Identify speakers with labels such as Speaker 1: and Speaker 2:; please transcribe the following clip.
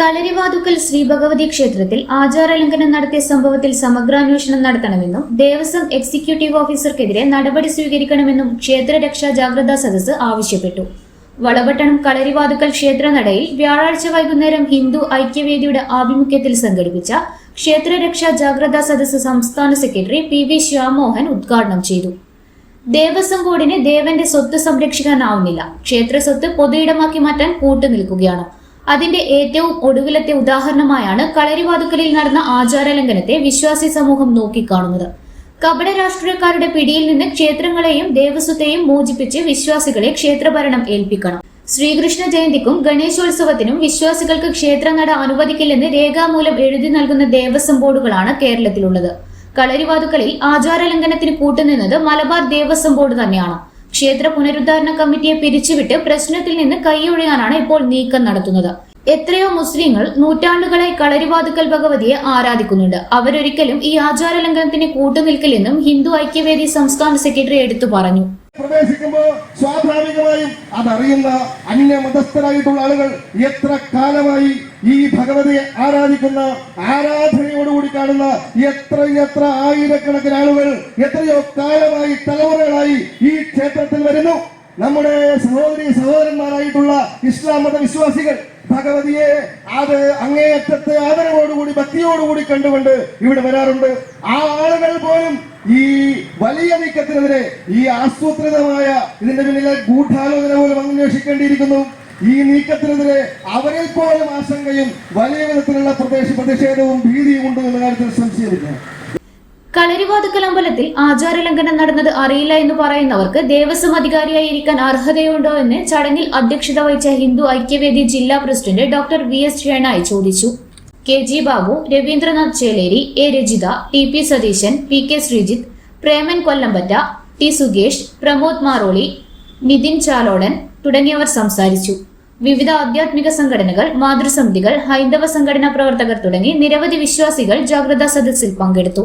Speaker 1: കളരിവാതുക്കൽ ശ്രീ ഭഗവതി ക്ഷേത്രത്തിൽ ആചാരലംഘനം നടത്തിയ സംഭവത്തിൽ സമഗ്രാന്വേഷണം നടത്തണമെന്നും ദേവസ്വം എക്സിക്യൂട്ടീവ് ഓഫീസർക്കെതിരെ നടപടി സ്വീകരിക്കണമെന്നും ക്ഷേത്ര രക്ഷാ ജാഗ്രതാ സദസ്സ് ആവശ്യപ്പെട്ടു. വളവട്ടണം കളരിവാതുക്കൽ ക്ഷേത്രനടയിൽ വ്യാഴാഴ്ച വൈകുന്നേരം ഹിന്ദു ഐക്യവേദിയുടെ ആഭിമുഖ്യത്തിൽ സംഘടിപ്പിച്ച ക്ഷേത്ര രക്ഷാ ജാഗ്രതാ സദസ്സ് സംസ്ഥാന സെക്രട്ടറി പി വി ശ്യാമോഹൻ ഉദ്ഘാടനം ചെയ്തു. ദേവസ്വം ബോർഡിന് ദേവന്റെ സ്വത്ത് സംരക്ഷിക്കാനാവുന്നില്ല. ക്ഷേത്ര സ്വത്ത് പൊതുയിടമാക്കി മാറ്റാൻ കൂട്ടു നിൽക്കുകയാണ്. അതിന്റെ ഏറ്റവും ഒടുവിലത്തെ ഉദാഹരണമായാണ് കളരിവാതുക്കലിൽ നടന്ന ആചാരലംഘനത്തെ വിശ്വാസി സമൂഹം നോക്കിക്കാണുന്നത്. കപട രാഷ്ട്രീയക്കാരുടെ പിടിയിൽ നിന്ന് ക്ഷേത്രങ്ങളെയും ദേവസ്വത്തെയും മോചിപ്പിച്ച് വിശ്വാസികളെ ക്ഷേത്രഭരണം ഏൽപ്പിക്കണം. ശ്രീകൃഷ്ണ ജയന്തിക്കും ഗണേശോത്സവത്തിനും വിശ്വാസികൾക്ക് ക്ഷേത്രനട അനുവദിക്കില്ലെന്ന് രേഖാമൂലം എഴുതി നൽകുന്ന ദേവസ്വം ബോർഡുകളാണ് കേരളത്തിലുള്ളത്. കളരിവാതുക്കളിൽ ആചാരലംഘനത്തിന് കൂട്ടുനിന്നത് മലബാർ ദേവസ്വം ബോർഡ് തന്നെയാണ്. ക്ഷേത്ര പുനരുദ്ധാരണ കമ്മിറ്റിയെ പിരിച്ചുവിട്ട് പ്രശ്നത്തിൽ നിന്ന് കൈയൊഴിയാനാണ് ഇപ്പോൾ നീക്കം നടത്തുന്നത്. എത്രയോ മുസ്ലിങ്ങൾ നൂറ്റാണ്ടുകളായി കളരിവാതുക്കൽ ഭഗവതിയെ ആരാധിക്കുന്നുണ്ട്. അവരൊരിക്കലും ഈ ആചാരലംഘനത്തിന് കൂട്ടുനിൽക്കില്ലെന്നും ഹിന്ദു ഐക്യവേദി സംസ്ഥാന സെക്രട്ടറി എടുത്തു പറഞ്ഞു.
Speaker 2: പ്രവേശിക്കുമ്പോൾ സ്വാഭാവികമായും അതറിയുന്ന അന്യമതസ്ഥരായിട്ടുള്ള ആളുകൾ എത്ര കാലമായി ഈ ഭഗവതിയെ ആരാധിക്കുന്ന ആരാധനയോടുകൂടി കാണുന്ന എത്ര എത്ര ആയിരക്കണക്കിന് ആളുകൾ എത്രയോ കാലമായി തലമുറകളായി ഈ ക്ഷേത്രത്തിൽ വരുന്നു. നമ്മുടെ സഹോദരി സഹോദരന്മാരായിട്ടുള്ള ഇസ്ലാം മത വിശ്വാസികൾ ഭഗവതിയെ അത് അങ്ങേയറ്റത്തെ ആദരവോടുകൂടി ഭക്തിയോടുകൂടി കണ്ടുകൊണ്ട് ഇവിടെ വരാറുണ്ട്. ആ ആളുകൾ പോലും ഈ വലിയ നീക്കത്തിനെതിരെ ഈ ആസൂത്രിതമായ ഇതിന്റെ പിന്നിലെ ഗൂഢാലോചന പോലും അന്വേഷിക്കേണ്ടിയിരിക്കുന്നു. ഈ നീക്കത്തിനെതിരെ അവരിൽ പോലും ആശങ്കയും വലിയ വിധത്തിലുള്ള പ്രദേശ പ്രതിഷേധവും ഭീതിയും ഉണ്ട് എന്ന കാര്യത്തിൽ സംശയമില്ല.
Speaker 1: കളരിവാതുക്കൽ അമ്പലത്തിൽ ആചാരലംഘനം നടന്നത് അറിയില്ല എന്ന് പറയുന്നവർക്ക് ദേവസ്വം അധികാരിയായി ഇരിക്കാൻ അർഹതയുണ്ടോ എന്ന് ചടങ്ങിൽ അധ്യക്ഷത വഹിച്ച ഹിന്ദു ഐക്യവേദി ജില്ലാ president doctor V S Shenoy ചോദിച്ചു. K G Babu Raveendranath Cheleri A Rajitha T P Satheesan P K Sreejith Preman Kollampatta T Sukesh Pramod Maroli Nithin Chalodan തുടങ്ങിയവർ സംസാരിച്ചു. വിവിധ ആധ്യാത്മിക സംഘടനകൾ മാതൃസമിതികൾ ഹൈന്ദവ സംഘടനാ പ്രവർത്തകർ തുടങ്ങി നിരവധി വിശ്വാസികൾ ജാഗ്രതാ സദസ്സിൽ പങ്കെടുത്തു.